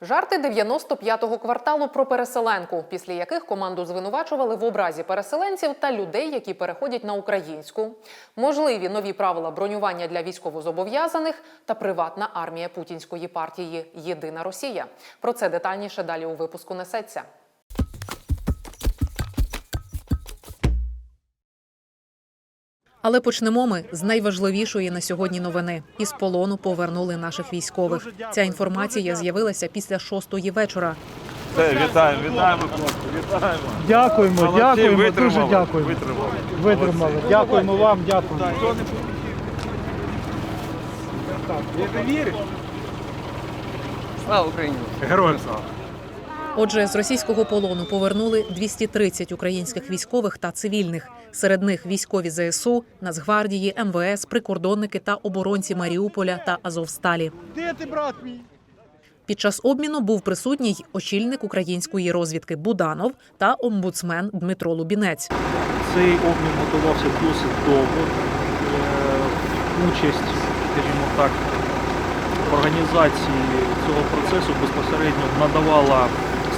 Жарти 95-го кварталу про переселенку, після яких команду звинувачували в образі переселенців та людей, які переходять на українську, можливі нові правила бронювання для військовозобов'язаних та приватна армія путінської партії Єдина Росія. Про це детальніше далі у випуску несеться. Але почнемо ми з найважливішої на сьогодні новини. Із полону повернули наших військових. Ця інформація з'явилася після шостої вечора. Все, вітаємо, вітаємо, хлопці, вітаємо. Дякуємо, Молодці, дякуємо, дуже витримали, дякуємо. Витримали. Витримали. Молодці. Дякуємо вам, дякуємо. Ти не віриш? Слава Україні! Героям слава. Отже, з російського полону повернули 230 українських військових та цивільних. Серед них військові ЗСУ, Нацгвардії, МВС, прикордонники та оборонці Маріуполя та Азовсталі. Де ти, брат мій? Під час обміну був присутній й очільник української розвідки Буданов та омбудсмен Дмитро Лубінець. Цей обмін готувався досить довго. Е, Участь, скажімо так, в організації цього процесу безпосередньо надавала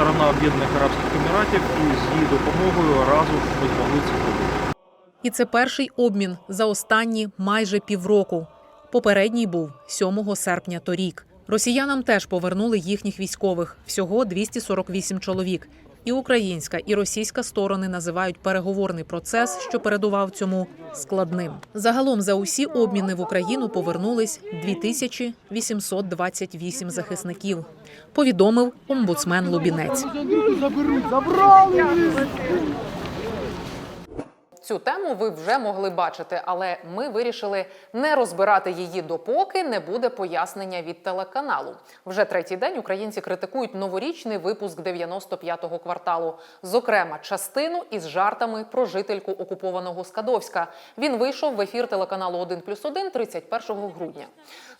сторона Об'єднаних Арабських Еміратів, і з її допомогою разом ми змогли це зробити. І це перший обмін за останні майже півроку. Попередній був 7 серпня торік. Росіянам теж повернули їхніх військових всього 248 чоловік. І українська, і російська сторони називають переговорний процес, що передував цьому складним. Загалом за усі обміни в Україну повернулись 2828 захисників. Повідомив омбудсмен Лубінець. Цю тему ви вже могли бачити, але ми вирішили не розбирати її допоки не буде пояснення від телеканалу. Вже третій день українці критикують новорічний випуск 95-го кварталу, зокрема частину із жартами про жительку окупованого Скадовська. Він вийшов в ефір телеканалу 1+,1 31 грудня.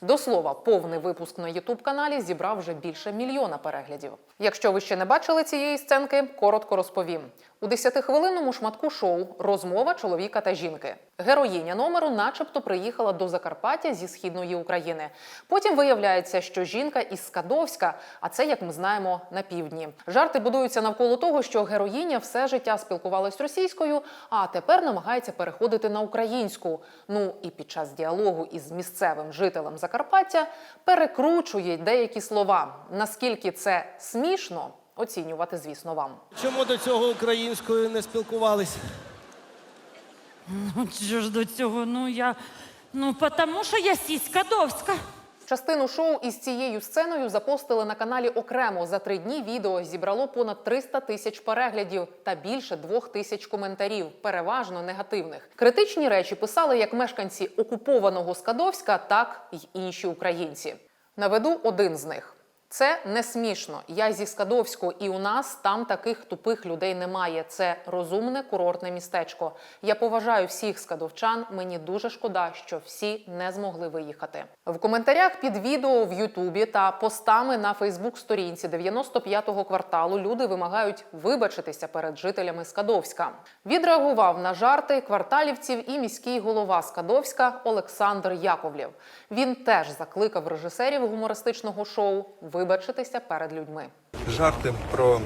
До слова, повний випуск на Ютуб каналі зібрав вже більше мільйона переглядів. Якщо ви ще не бачили цієї сценки, коротко розповім. У 10-хвилинному шматку шоу розмова чоловіка та жінки. Героїня номеру, начебто, приїхала до Закарпаття зі східної України. Потім виявляється, що жінка із Скадовська, а це, як ми знаємо, на півдні. Жарти будуються навколо того, що героїня все життя спілкувалась російською, а тепер намагається переходити на українську. Ну і під час діалогу із місцевим жителем Закарпаття перекручує деякі слова. Наскільки це смішно, оцінювати, звісно, вам. Чому до цього українською не спілкувались? Ну, що ж до цього? Ну я. Ну, тому що я сіська довська. Частину шоу із цією сценою запостили на каналі окремо. За три дні відео зібрало понад 300 тисяч переглядів та більше двох тисяч коментарів, переважно негативних. Критичні речі писали як мешканці окупованого Скадовська, так й інші українці. Наведу один з них. Це не смішно. Я зі Скадовську, і у нас там таких тупих людей немає. Це розумне курортне містечко. Я поважаю всіх скадовчан. Мені дуже шкода, що всі не змогли виїхати. В коментарях під відео в Ютубі та постами на Фейсбук-сторінці 95-го кварталу люди вимагають вибачитися перед жителями Скадовська. Відреагував на жарти кварталівців і міський голова Скадовська Олександр Яковлєв. Він теж закликав режисерів гумористичного шоу вибачитися перед людьми. Жарти про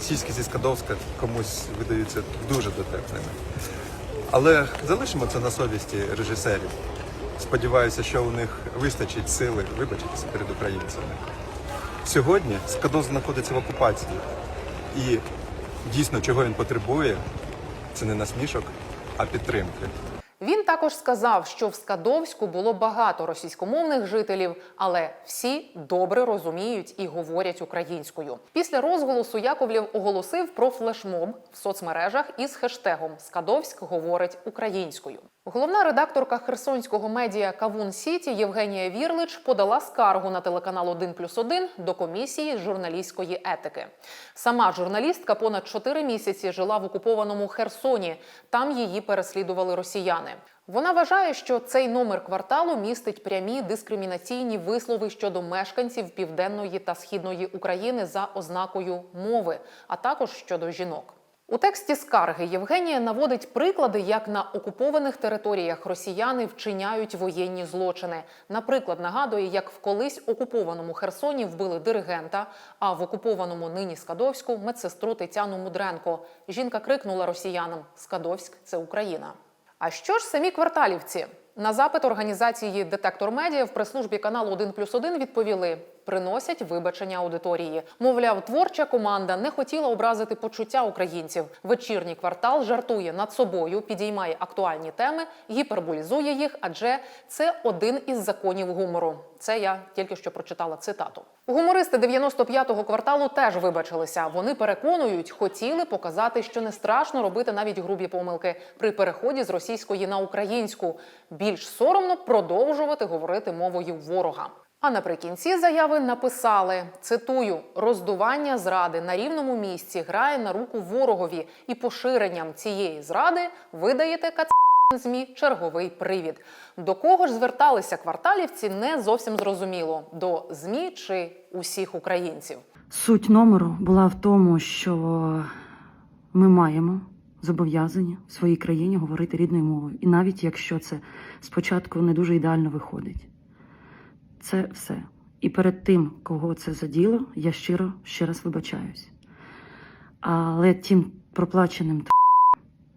сільські зі Скадовська комусь видаються дуже дотепними. Але залишимо це на совісті режисерів. Сподіваюся, що у них вистачить сили вибачитися перед українцями. Сьогодні Скадов знаходиться в окупації. І дійсно, чого він потребує, це не насмішок, а підтримки. Також сказав, що в Скадовську було багато російськомовних жителів, але всі добре розуміють і говорять українською. Після розголосу Яковлєв оголосив про флешмоб в соцмережах із хештегом Скадовськ говорить українською. Головна редакторка херсонського медіа Кавун Сіті Євгенія Вірлич подала скаргу на телеканал 1+,1 до комісії журналістської етики. Сама журналістка понад 4 місяці жила в окупованому Херсоні. Там її переслідували росіяни. Вона вважає, що цей номер кварталу містить прямі дискримінаційні вислови щодо мешканців південної та східної України за ознакою мови, а також щодо жінок. У тексті скарги Євгенія наводить приклади, як на окупованих територіях росіяни вчиняють воєнні злочини. Наприклад, нагадує, як в колись окупованому Херсоні вбили диригента, а в окупованому нині Скадовську медсестру Тетяну Мудренко. Жінка крикнула росіянам: Скадовськ це Україна. А що ж самі кварталівці? На запит організації Детектор Медіа в прес-службі каналу 1 плюс 1 відповіли: приносять вибачення аудиторії. Мовляв, творча команда не хотіла образити почуття українців. Вечірній квартал жартує над собою, підіймає актуальні теми, гіперболізує їх, адже це один із законів гумору. Це я тільки що прочитала цитату. Гумористи 95-го кварталу теж вибачилися. Вони переконують, хотіли показати, що не страшно робити навіть грубі помилки при переході з російської на українську. Більш соромно продовжувати говорити мовою ворога. А наприкінці заяви написали: цитую: роздування зради на рівному місці грає на руку ворогові, і поширенням цієї зради ви даєте кац ЗМІ черговий привід. До кого ж зверталися кварталівці, не зовсім зрозуміло: до ЗМІ чи усіх українців. Суть номеру була в тому, що ми маємо зобов'язання в своїй країні говорити рідною мовою. І навіть якщо це спочатку не дуже ідеально виходить. Це все. І перед тим, кого це заділо, я щиро ще раз вибачаюсь. Але тим проплаченим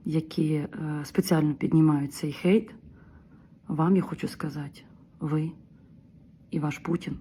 які е, спеціально піднімають цей хейт, вам я хочу сказати, ви і ваш Путін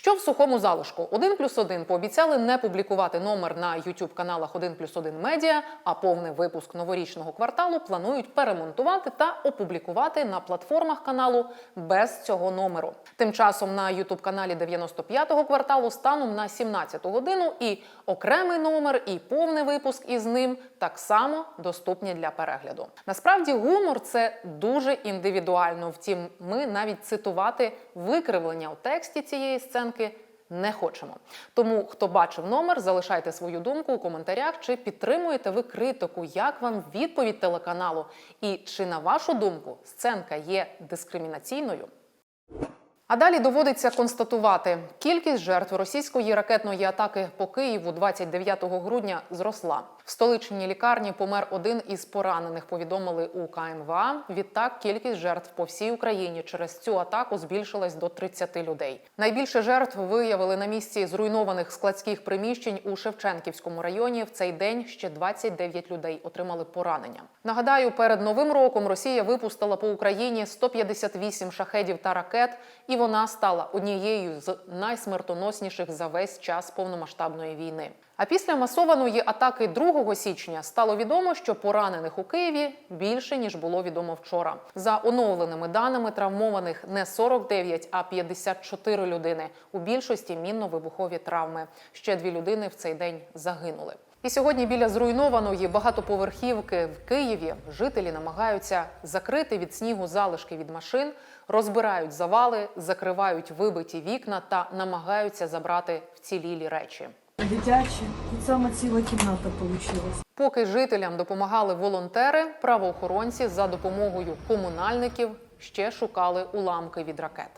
Що в сухому залишку? 1 плюс 1 пообіцяли не публікувати номер на youtube каналах 1 плюс 1 медіа, а повний випуск новорічного кварталу планують перемонтувати та опублікувати на платформах каналу без цього номеру. Тим часом на youtube каналі 95-го кварталу станом на 17-ту годину і окремий номер, і повний випуск із ним так само доступні для перегляду. Насправді гумор це дуже індивідуально. Втім, ми навіть цитувати викривлення у тексті цієї сценки не хочемо. Тому, хто бачив номер, залишайте свою думку у коментарях, чи підтримуєте ви критику, як вам відповідь телеканалу, і чи на вашу думку сценка є дискримінаційною. А далі доводиться констатувати, кількість жертв російської ракетної атаки по Києву 29 грудня зросла. В столичній лікарні помер один із поранених. Повідомили у КМВА. Відтак кількість жертв по всій Україні через цю атаку збільшилась до 30 людей. Найбільше жертв виявили на місці зруйнованих складських приміщень у Шевченківському районі. В цей день ще 29 людей отримали поранення. Нагадаю, перед новим роком Росія випустила по Україні 158 шахедів та ракет, і вона стала однією з найсмертоносніших за весь час повномасштабної війни. А після масованої атаки 2 січня стало відомо, що поранених у Києві більше ніж було відомо вчора. За оновленими даними травмованих не 49, а 54 людини. У більшості мінно-вибухові травми. Ще дві людини в цей день загинули. І сьогодні біля зруйнованої багатоповерхівки в Києві жителі намагаються закрити від снігу залишки від машин, розбирають завали, закривають вибиті вікна та намагаються забрати вцілілі речі. Дитячі. Тут саме ціла кімната вийшла. Поки жителям допомагали волонтери, правоохоронці за допомогою комунальників ще шукали уламки від ракет.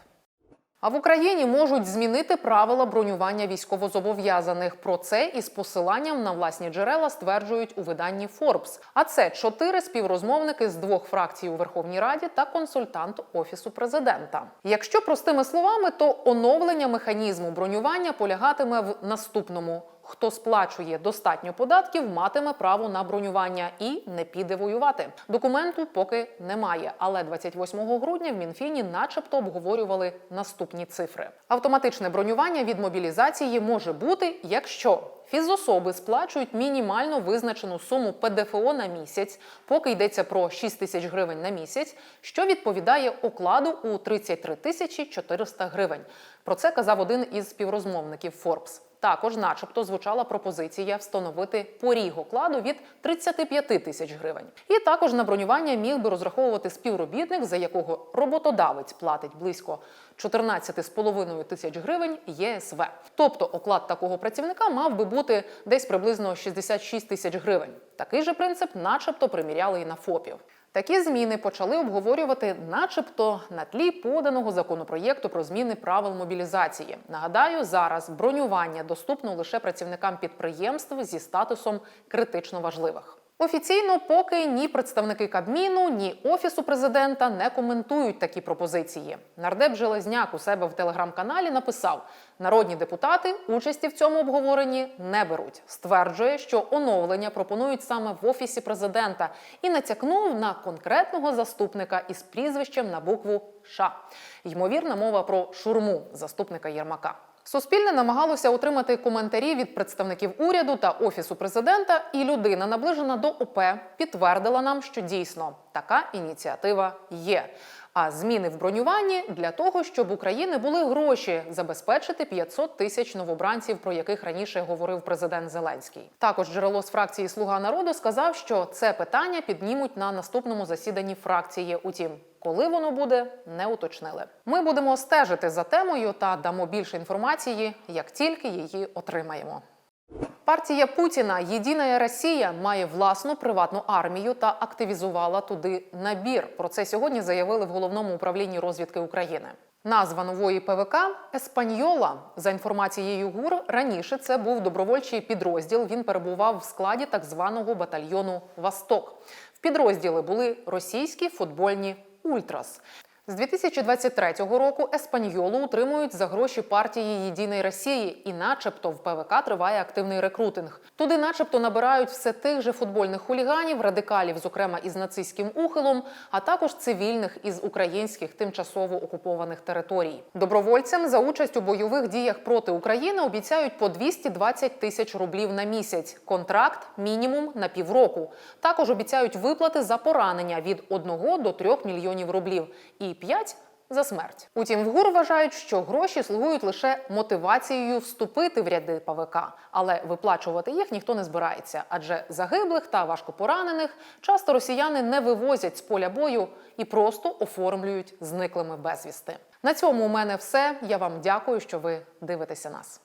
А в Україні можуть змінити правила бронювання військовозобов'язаних. Про це із посиланням на власні джерела стверджують у виданні Forbes. А це чотири співрозмовники з двох фракцій у Верховній Раді та консультант офісу президента. Якщо простими словами, то оновлення механізму бронювання полягатиме в наступному. Хто сплачує достатньо податків, матиме право на бронювання і не піде воювати. Документу поки немає, але 28 грудня в Мінфіні, начебто, обговорювали наступні цифри. Автоматичне бронювання від мобілізації може бути, якщо Фізособи сплачують мінімально визначену суму ПДФО на місяць, поки йдеться про 6 тисяч гривень на місяць, що відповідає окладу у 33 тисячі 400 гривень. Про це казав один із співрозмовників Forbes. Також, начебто, звучала пропозиція встановити поріг окладу від 35 тисяч гривень. І також на бронювання міг би розраховувати співробітник, за якого роботодавець платить близько 14,5 тисяч гривень ЄСВ. Тобто оклад такого працівника мав би бути десь приблизно 66 тисяч гривень. Такий же принцип, начебто, приміряли і на ФОПів. Такі зміни почали обговорювати, начебто, на тлі поданого законопроєкту про зміни правил мобілізації. Нагадаю, зараз бронювання доступно лише працівникам підприємств зі статусом критично важливих. Офіційно, поки ні представники Кабміну, ні офісу президента не коментують такі пропозиції. Нардеп Железняк у себе в телеграм-каналі написав: народні депутати участі в цьому обговоренні не беруть. Стверджує, що оновлення пропонують саме в офісі президента і натякнув на конкретного заступника із прізвищем на букву Ш. Ймовірна мова про шурму заступника Єрмака. Суспільне намагалося отримати коментарі від представників уряду та офісу президента, і людина, наближена до ОП, підтвердила нам, що дійсно така ініціатива є. А зміни в бронюванні для того, щоб України були гроші забезпечити 500 тисяч новобранців, про яких раніше говорив президент Зеленський. Також джерело з фракції Слуга народу сказав, що це питання піднімуть на наступному засіданні фракції. Утім, коли воно буде, не уточнили. Ми будемо стежити за темою та дамо більше інформації, як тільки її отримаємо. Партія Путіна Єдина Росія має власну приватну армію та активізувала туди набір. Про це сьогодні заявили в головному управлінні розвідки України. Назва нової ПВК Еспаньола. За інформацією ГУР, раніше це був добровольчий підрозділ. Він перебував в складі так званого батальйону Восток. В підрозділи були російські футбольні Ультрас. З 2023 року Еспаньолу утримують за гроші партії Єдиної Росії, і, начебто, в ПВК триває активний рекрутинг. Туди, начебто, набирають все тих же футбольних хуліганів, радикалів, зокрема із нацистським ухилом, а також цивільних із українських тимчасово окупованих територій. Добровольцям за участь у бойових діях проти України обіцяють по 220 тисяч рублів на місяць. Контракт мінімум на півроку. Також обіцяють виплати за поранення від 1 до 3 мільйонів рублів і 5 за смерть. Утім, в ГУР вважають, що гроші слугують лише мотивацією вступити в ряди ПВК, але виплачувати їх ніхто не збирається, адже загиблих та важкопоранених часто росіяни не вивозять з поля бою і просто оформлюють зниклими безвісти. На цьому у мене все. Я вам дякую, що ви дивитеся нас.